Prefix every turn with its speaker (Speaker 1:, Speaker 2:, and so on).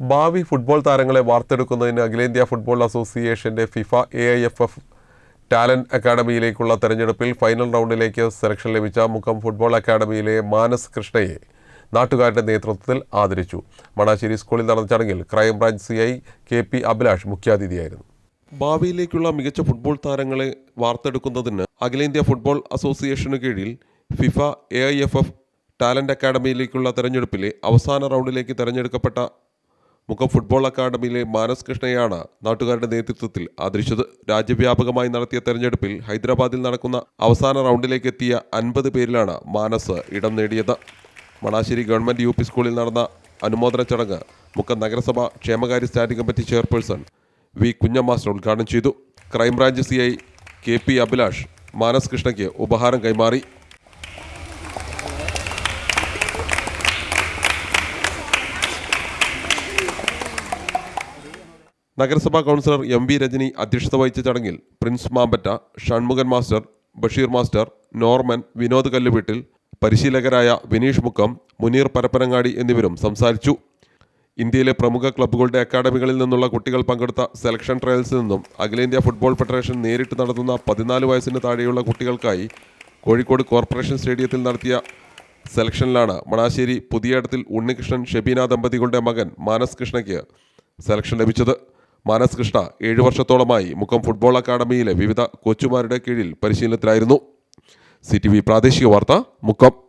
Speaker 1: ഭാവി ഫുട്ബോൾ താരങ്ങളെ വാർത്തെടുക്കുന്നതിന് അഖിലേന്ത്യാ ഫുട്ബോൾ അസോസിയേഷന്റെ FIFA A I F F talent അക്കാഡമിയിലേക്കുള്ള തെരഞ്ഞെടുപ്പിൽ ഫൈനൽ റൗണ്ടിലേക്ക് സെലക്ഷൻ ലഭിച്ച മുക്കം ഫുട്ബോൾ അക്കാഡമിയിലെ മാനസ് കൃഷ്ണയെ നാട്ടുകാരുടെ നേതൃത്വത്തിൽ ആദരിച്ചു. മണാശ്ശേരി സ്കൂളിൽ നടന്ന ചടങ്ങിൽ crime branch C I K P Abhilash മുഖ്യാതിഥിയായിരുന്നു. ഭാവിയിലേക്കുള്ള മികച്ച ഫുട്ബോൾ താരങ്ങളെ വാർത്തെടുക്കുന്നതിന് അഖിലേന്ത്യാ ഫുട്ബോൾ അസോസിയേഷനു കീഴിൽ FIFA A I F F talent അക്കാഡമിയിലേക്കുള്ള തെരഞ്ഞെടുപ്പിലെ അവസാന റൗണ്ടിലേക്ക് തെരഞ്ഞെടുക്കപ്പെട്ട മുഖം ഫുട്ബോൾ അക്കാദമിയിലെ മാനസ് കൃഷ്ണയാണ് നാട്ടുകാരുടെ നേതൃത്വത്തിൽ ആദരിച്ചത് രാജ്യവ്യാപകമായി നടത്തിയ തെരഞ്ഞെടുപ്പിൽ ഹൈദരാബാദിൽ നടക്കുന്ന അവസാന റൗണ്ടിലേക്ക് എത്തിയ അൻപത് പേരിലാണ് മാനസ് ഇടം നേടിയത്. മണാശ്ശേരി ഗവൺമെന്റ് യു പി സ്കൂളിൽ നടന്ന അനുമോദന ചടങ്ങ് മുഖ നഗരസഭ ക്ഷേമകാര്യ സ്റ്റാൻഡിംഗ് കമ്മിറ്റി ചെയർപേഴ്സൺ വി കുഞ്ഞമാസ്റ്റർ ഉദ്ഘാടനം ചെയ്തു. Crime branch C I K P Abhilash Manas കൃഷ്ണയ്ക്ക് ഉപഹാരം കൈമാറി. നഗരസഭാ കൗൺസിലർ എം വി രജനി അധ്യക്ഷത വഹിച്ച ചടങ്ങിൽ Prince Mampatta Shanmukhan master Basheer master Norman Vinod Kalluveettil പരിശീലകരായ Vineesh Mukkam Muneer Parappanangadi എന്നിവരും സംസാരിച്ചു. ഇന്ത്യയിലെ പ്രമുഖ ക്ലബ്ബുകളുടെ അക്കാദമികളിൽ നിന്നുള്ള കുട്ടികൾ പങ്കെടുത്ത സെലക്ഷൻ ട്രയൽസിൽ നിന്നും അഖിലേന്ത്യാ ഫുട്ബോൾ ഫെഡറേഷൻ നേരിട്ട് നടത്തുന്ന പതിനാല് വയസ്സിന് താഴെയുള്ള കുട്ടികൾക്കായി കോഴിക്കോട് കോർപ്പറേഷൻ സ്റ്റേഡിയത്തിൽ നടത്തിയ സെലക്ഷനിലാണ് മണാശ്ശേരി പുതിയടത്തിൽ ഉണ്ണികൃഷ്ണൻ ഷെബീന ദമ്പതികളുടെ മകൻ മാനസ് കൃഷ്ണയ്ക്ക് സെലക്ഷൻ ലഭിച്ചത്. മാനസ് കൃഷ്ണ ഏഴു വർഷത്തോളമായി മുക്കം ഫുട്ബോൾ അക്കാദമിയിലെ വിവിധ കോച്ചുമാരുടെ കീഴിൽ പരിശീലനത്തിലായിരുന്നു. സി പ്രാദേശിക വാർത്ത മുക്കം.